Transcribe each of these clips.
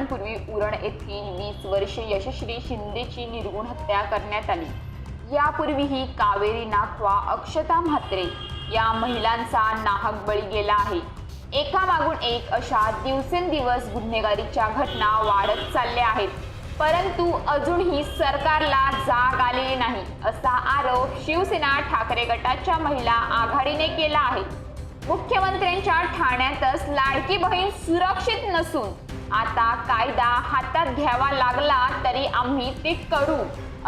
वीस वर्षे यशस्वी शिंदेची निर्गुण हत्या करण्यात आली. यापूर्वीही कावेरी नाखवा अक्षता म्हात्रे या महिलांचा नाहक बळी गेला आहे. एकामागून एक अशा दिवसेंदिवस गुन्हेगारीच्या घटना वाढत चालल्या आहेत. परंतु अजूनही सरकारला जाग आलेली नाही असा आरोप शिवसेना ठाकरे गटाच्या महिला आघाडीने केला आहे. मुख्यमंत्र्यांच्या ठाण्यातच लाडकी बहीण सुरक्षित नसून आता कायदा हातात घ्यावा लागला तरी आम्ही ते करू.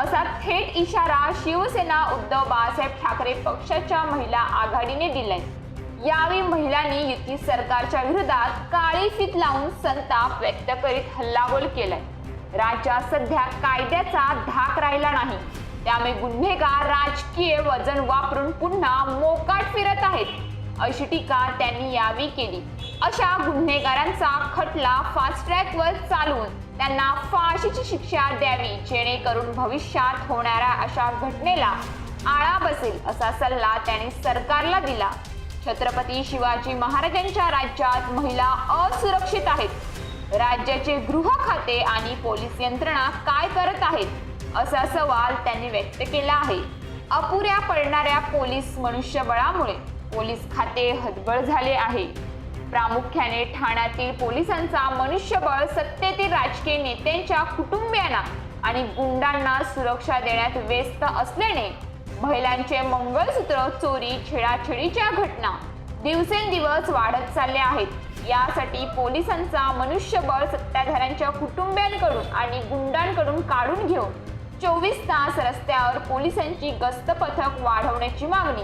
असा थेट इशारा शिवसेना उद्धव बाळासाहेब ठाकरे पक्षाच्या महिला आघाडीने दिलाय. यावेळी महिलांनी युती सरकारच्या विरोधात काळी फीत लावून संताप व्यक्त करीत हल्लाबोल केलाय. राज्यात सध्या कायद्याचा धाक राहिला नाही. त्यामुळे गुन्हेगार राजकीय वजन वापरून पुन्हा मोकाट फिरत आहेत. अशी टीका त्यांनी यावेळी केली. अशा गुन्हेगारांचा खटला फास्ट ट्रॅकवर चालवून त्यांना फाशीची शिक्षा द्यावी जेणेकरून भविष्यात होणाऱ्या अशा घटनेला आळा बसेल असा सल्ला त्यांनी सरकारला दिला. छत्रपती शिवाजी महाराजांच्या राज्यात महिला असुरक्षित आहेत. राज्याचे गृह खाते आणि पोलीस यंत्रणा काय करत आहेत असा सवाल त्यांनी व्यक्त केला आहे. अपुऱ्या पडणाऱ्या पोलीस मनुष्यबळामुळे पोलीस खाते हतबल झाले आहे. प्रामुख्याने ठाण्यातील पोलिसांचा मनुष्यबळ सत्तेतील राजकीय नेत्यांच्या कुटुंबियांना आणि गुंडांना सुरक्षा देण्यात व्यस्त असल्याने महिलांचे मंगळसूत्र चोरी छेडाछेडीच्या घटना दिवसेंदिवस वाढत चालल्या आहेत. यासाठी पोलिसांचा मनुष्यबळ सत्ताधाऱ्यांच्या कुटुंबियांकडून आणि गुंडांकडून काढून घेऊन चोवीस तास रस्त्यावर पोलिसांची गस्त पथक वाढवण्याची मागणी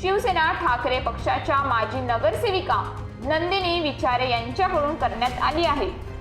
शिवसेना ठाकरे पक्षाच्या माजी नगरसेविका नंदिनी विचारे यांच्याकडून करण्यात आली आहे.